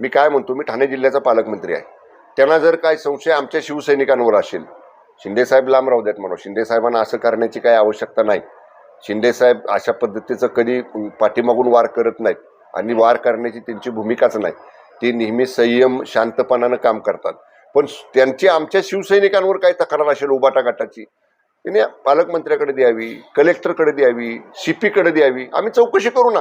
मी काय म्हणतो मी ठाणे जिल्ह्याचा पालकमंत्री आहे. त्यांना जर काय संशय आमच्या शिवसैनिकांवर असेल शिंदेसाहेब लांब राहू देत म्हणून शिंदेसाहेबांना असं करण्याची काही आवश्यकता नाही. शिंदेसाहेब अशा पद्धतीचं कधी पाठीमागून वार करत नाहीत आणि वार करण्याची त्यांची भूमिकाच नाही. ते नेहमी संयम शांतपणानं काम करतात. पण त्यांची आमच्या शिवसैनिकांवर काही तक्रार असेल उबाटा गटाची? त्याने पालकमंत्र्याकडे द्यावी कलेक्टरकडे द्यावी सीपीकडे द्यावी आम्ही चौकशी करू ना.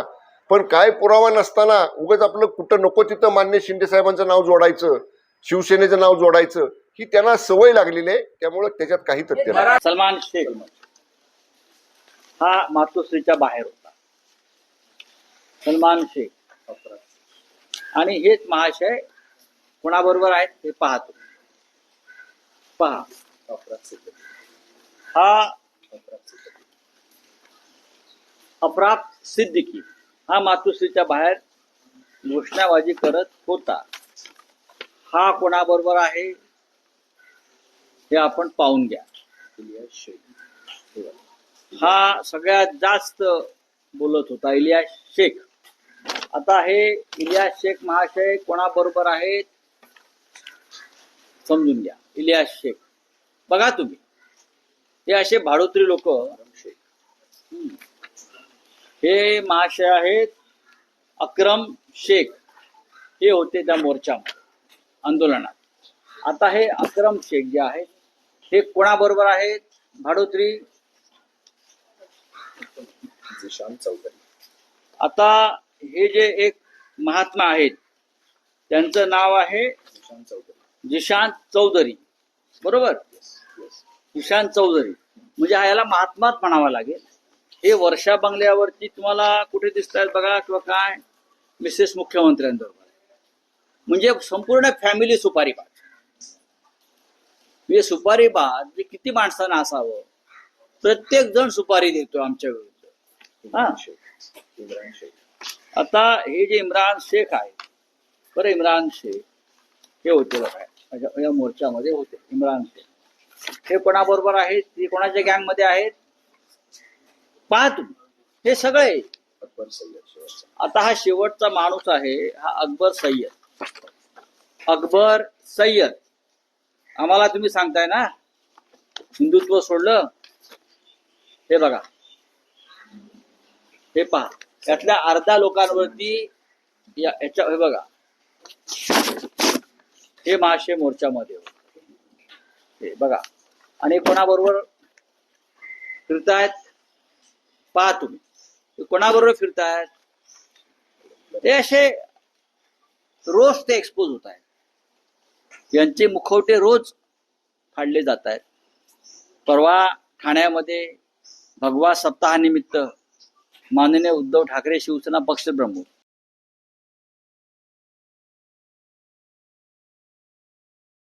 पण काय पुरावा नसताना उगाच आपलं कुठं नको तिथं मान्य शिंदे साहेबांचं नाव जोडायचं शिवसेनेचं नाव जोडायचं ही त्यांना सवय लागलेली आहे त्यामुळे त्याच्यात काही तथ्य नाही. सलमान शेख. हा मातोश्रीच्या बाहेर होता. सलमान शेख. आणि हेच महाशय कोणाबरोबर आहेत हे पाहतो. पहा. हा अपराध सिद्दीकी. हा मातोश्रीच्या बाहेर घोषणाबाजी करत होता. हा कोणाबरोबर आहे? हे आपण पाहून घ्या. हा सगळ्यात जास्त बोलत होता इलियास शेख. आता हे इलिया शेख महाशय कोणाबरोबर आहेत? समजून घ्या. इलियास शेख. बघा तुम्ही. हे असे भाडोत्री लोक. शेख हे महाशय आहेत अक्रम शेख. हे होते त्या मोर्चामध्ये आंदोलनात. आता हे अक्रम शेख जे आहेत हे कोणाबरोबर आहेत? भाडोत्री? आता हे जे एक महात्मा आहेत त्यांचं नाव आहे जिशांत चौधरी. बरोबर? जिशांत चौधरी. म्हणजे हा याला महात्माच म्हणावा लागेल. हे वर्षा बंगल्यावरती तुम्हाला कुठे दिसत आहेत बघा किंवा काय? मिसेस मुख्यमंत्र्यांबरोबर. म्हणजे संपूर्ण फॅमिली सुपारी बाज म्हणजे सुपारी बाज जे किती माणसांना असावं? प्रत्येक जण सुपारी देतो आमच्या विरुद्ध. हा. आता हे जे इम्रान शेख आहे बरं इम्रान शेख हे होते बघा. या मोर्चामध्ये होते इम्रान शेख. हे कोणाबरोबर आहेत? ते कोणाच्या गँगमध्ये आहेत? पहा तुम्ही हे सगळे आता हा शेवटचा माणूस आहे हा अकबर सय्यद. अकबर सय्यद. आम्हाला तुम्ही सांगताय ना? हिंदुत्व सोडलं? हे बघा. हे पहा. यातल्या अर्ध्या लोकांवरती या याच्या हे बघा. हे महाशय मोर्चामध्ये. हे बघा. आणि कोणाबरोबर फिरतायत? पहा तुम्ही कोणाबरोबर फिरतायत ते असे रोज ते एक्सपोज होत आहेत. यांचे मुखवटे रोज फाडले जात आहेत. परवा ठाण्यामध्ये भगवा सप्ताहानिमित्त माननीय उद्धव ठाकरे शिवसेना पक्षप्रमुख